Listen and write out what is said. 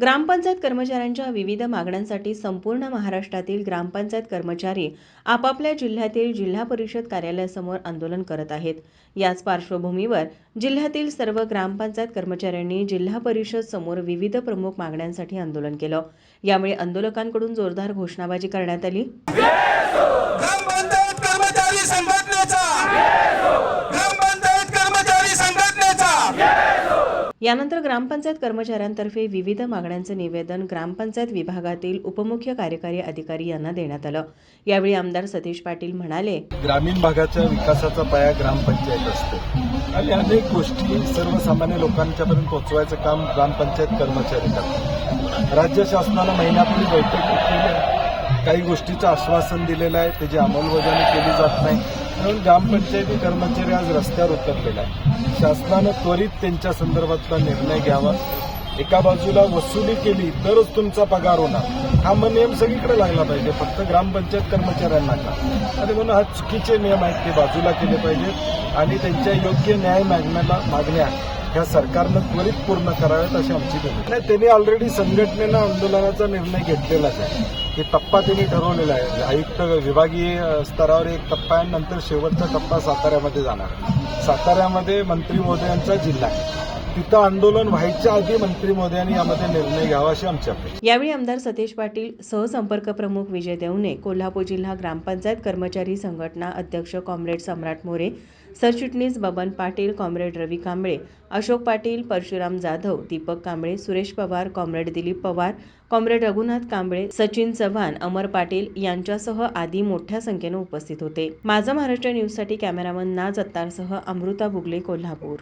ग्रामपंचायत कर्मचाऱ्यांच्या विविध मागण्यांसाठी संपूर्ण महाराष्ट्रातील ग्रामपंचायत कर्मचारी आपापल्या जिल्ह्यातील जिल्हा परिषद कार्यालयासमोर आंदोलन करत आहेत. याच पार्श्वभूमीवर जिल्ह्यातील सर्व ग्रामपंचायत कर्मचाऱ्यांनी जिल्हा परिषद समोर विविध प्रमुख मागण्यांसाठी आंदोलन केलं. यावेळी आंदोलकांकडून जोरदार घोषणाबाजी करण्यात आली. ग्रामपंचायत कर्मचारी संघटनेचा ग्रामपंचायत कर्मचारी संघटनेचा यानंतर ग्रामपंचायत कर्मचाऱ्यांतर्फे विविध मागण्यांचं निवेदन ग्रामपंचायत विभागातील उपमुख्य कार्यकारी अधिकारी यांना देण्यात आलं. यावेळी आमदार सतीश पाटील म्हणाले ग्रामीण भागाच्या विकासाचा पाया ग्रामपंचायत असते. आणि अनेक गोष्टी सर्वसामान्य लोकांच्यापर्यंत पोहोचवायचं काम ग्रामपंचायत कर्मचारी करतात. राज्य शासनानं महिन्यापूर्वी बैठक काही गोष्टीचं आश्वासन दिलेलं आहे त्याची अंमलबजावणी केली जात नाही. म्हणून ग्रामपंचायती कर्मचारी आज रस्त्यावर उतरलेला आहे शासनानं त्वरित त्यांच्या संदर्भातला निर्णय घ्यावा. एका बाजूला वसुली केली तरच तुमचा पगार होणार. हा मग नियम सगळीकडे लागला पाहिजे. फक्त ग्रामपंचायत कर्मचाऱ्यांना का? आणि म्हणून हा चुकीचे नियम आहेत ते बाजूला केले पाहिजेत. आणि त्यांच्या योग्य न्याय मागण्याला मागण्या ह्या सरकारनं त्वरित पूर्ण कराव्यात अशी आमची भूमिका नाही त्यांनी ऑलरेडी संघटनेनं आंदोलनाचा निर्णय घेतलेलाच आहे. की टप्पा त्यांनी ठरवलेला आहे. आयुक्त विभागीय स्तरावर एक टप्पा आहे नंतर शेवटचा टप्पा साताऱ्यामध्ये जाणार साताऱ्यामध्ये मंत्री महोदयांचा जिल्हा आहे. तिथं आंदोलन व्हायच्या आधी मंत्री महोदयांनी यामध्ये निर्णय घ्यावा अशी आमची अपेक्षा यावेळी आमदार सतीश पाटील सहसंपर्क प्रमुख विजय देवणे कोल्हापूर जिल्हा ग्रामपंचायत कर्मचारी संघटना अध्यक्ष कॉम्रेड सम्राट मोरे सरचिटणीस Baban Patil comrade Ravi Kamble Ashok Patil Parshuram Jadhav Deepak Kamble Suresh Pawar comrade Dilip Pawar comrade Raghunath Kamble Sachin Chavan Amar Patil यांच्यासह आदी मोठ्या संख्येनं उपस्थित होते. माझा महाराष्ट्र न्यूजसाठी कॅमेरामन नाज अत्तारसह अमृता बुगले कोल्हापूर.